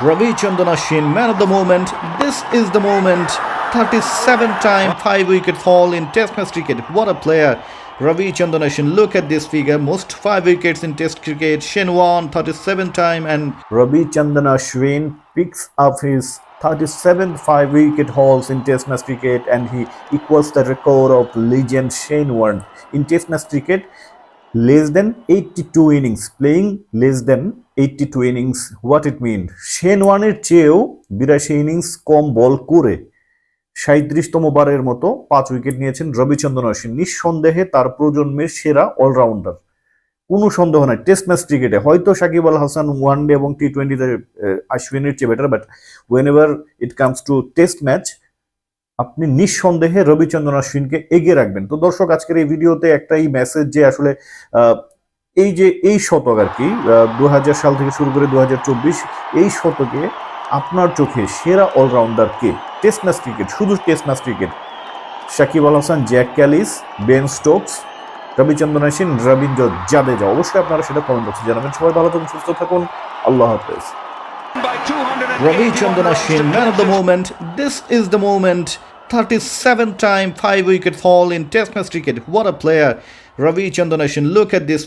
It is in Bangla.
Ravi Chandanashin, man of the moment. This is the moment. 37 time 5 wicket haul in Test match cricket. What a player. Ravi Chandanashin, look at this figure. Most 5 wickets in Test cricket. Shenwan, 37 time. And Ravi Chandanashin picks up his 37 5 wicket hauls in Test match cricket and he equals the record of legend Shane Warne in Test match cricket. Less than 82 innings. Playing less than 82 innings, what it mean Shane ওয়ানের চেয়েও বিরাশি ইনিংস কম বল করে সাঁত্রিশতম বারের মতো পাঁচ উইকেট নিয়েছেন রবিচন্দ্রন অশ্বিন। নিঃসন্দেহে তার প্রজন্মের সেরা অলরাউন্ডার কোনো সন্দেহ নাই। টেস্ট ম্যাচ ক্রিকেটে হয়তো সাকিব আল হাসান ওয়ান ডে এবং টি টোয়েন্টিতে আশ্বিনের চেয়ে better but whenever it comes to test match আপনি নিঃসন্দেহে রবিচন্দ্রন অশ্বিনকে এগিয়ে রাখবেন। তো দর্শক আজকের এই ভিডিওতে একটাই মেসেজ যে আসলে এই যে এই শতক আর কি দু হাজার সাল থেকে শুরু করে দু হাজার চব্বিশ এই শতকে আপনার চোখে সেরা অলরাউন্ডার কে? টেস্ট ম্যাচ ক্রিকেট শুধু test match cricket Shakib Al Hasan Jack Kallis Ben Stokes Ravichandran Ashwin Ravindra Jadeja. অবশ্যই আপনারা সেটা কমেন্ট বক্সে জানাবেন। সবাই ভালো থাকুন সুস্থ থাকুন। আল্লাহ হাফেজ। By 281 Ravi Chandanashin, man of the moment. This is the moment. 37 time 5 wicket haul in Test match cricket. What a player. Ravi Chandanashin, look at this.